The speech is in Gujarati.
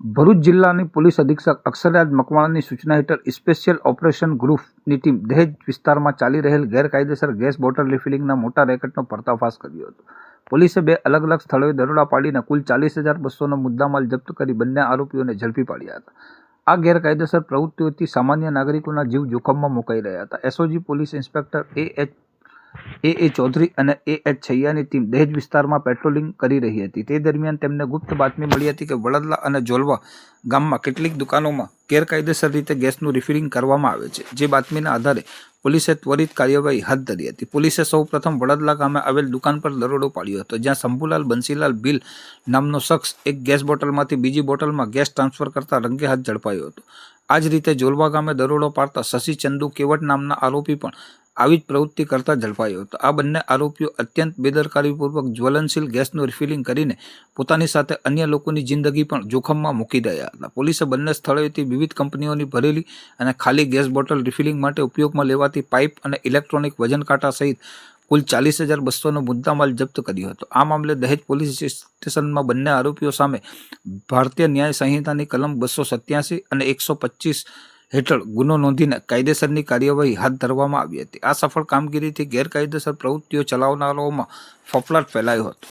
ભરૂચ જિલ્લાની પોલીસ અધિક્ષક અક્ષરરાજ મકવાણાની સૂચના હેઠળ સ્પેશિયલ ઓપરેશન ગ્રુપની ટીમ દહેજ વિસ્તારમાં ચાલી રહેલ ગેરકાયદેસર ગેસ બોટલ રિફિલિંગના મોટા રેકેટનો પર્દાફાશ કર્યો હતો. પોલીસે બે અલગ અલગ સ્થળોએ દરોડા પાડીને કુલ ચાલીસ હજાર બસોનો મુદ્દામાલ જપ્ત કરી બંને આરોપીઓને ઝડપી પાડ્યા હતા. આ ગેરકાયદેસર પ્રવૃત્તિઓથી સામાન્ય નાગરિકોના જીવ જોખમમાં મુકાઈ રહ્યા હતા. SOG police inspector A H A A Chaudhary અને એ એચ છૈયાની ટીમ દહેજ વિસ્તારમાં પેટ્રોલિંગ કરી રહી હતી. તે દરમિયાન તેમને ગુપ્ત બાતમી મળી હતી કે વડદલા અને જોલવા ગામમાં કેટલીક દુકાનોમાં ગેરકાયદેસર રીતે ગેસનું રિફિલિંગ કરવામાં આવે છે. જે બાતમીના આધારે પોલીસે ત્વરિત કાર્યવાહી હાથ ધરી હતી. પોલીસે સૌપ્રથમ વડદલા ગામે આવેલ દુકાન પર દરોડો પાડ્યો હતો, જ્યાં શંભુલાલ બંસીલાલ બિલ નામનો શખ્સ એક ગેસ બોટલમાંથી બીજી બોટલમાં ગેસ ટ્રાન્સફર કરતા રંગે હાથ ઝડપાયો હતો. આ જ રીતે જોલવા ગામે દરોડો પાડતા શશી ચંદુ કેવટ નામના આરોપી પણ આવી જ પ્રવૃત્તિ કરતા ઝડપાયો હતો. આ બંને આરોપીઓ અત્યંત બેદરકારીપૂર્વક જ્વલનશીલ ગેસનું રિફિલિંગ કરીને પોતાની સાથે અન્ય લોકોની જિંદગી પણ જોખમમાં મૂકી રહ્યા હતા પોલીસે બંને સ્થળોએથી વિવિધ કંપનીઓની ભરેલી અને ખાલી ગેસ બોટલ રિફિલિંગ માટે ઉપયોગમાં લેવાતી પાઇપ અને ઇલેક્ટ્રોનિક વજન કાંટા સહિત કુલ ચાલીસ હજાર બસોનો મુદ્દામાલ જપ્ત કર્યો હતો. આ મામલે દહેજ પોલીસ સ્ટેશનમાં બંને આરોપીઓ સામે ભારતીય ન્યાય સંહિતાની કલમ બસો સત્યાસી અને એકસો પચીસ હેઠળ ગુનો નોંધીને કાયદેસરની કાર્યવાહી હાથ ધરવામાં આવી હતી. આ સફળ કામગીરીથી ગેરકાયદેસર પ્રવૃત્તિઓ ચલાવનારાઓમાં ફફડાટ ફેલાયો હતો.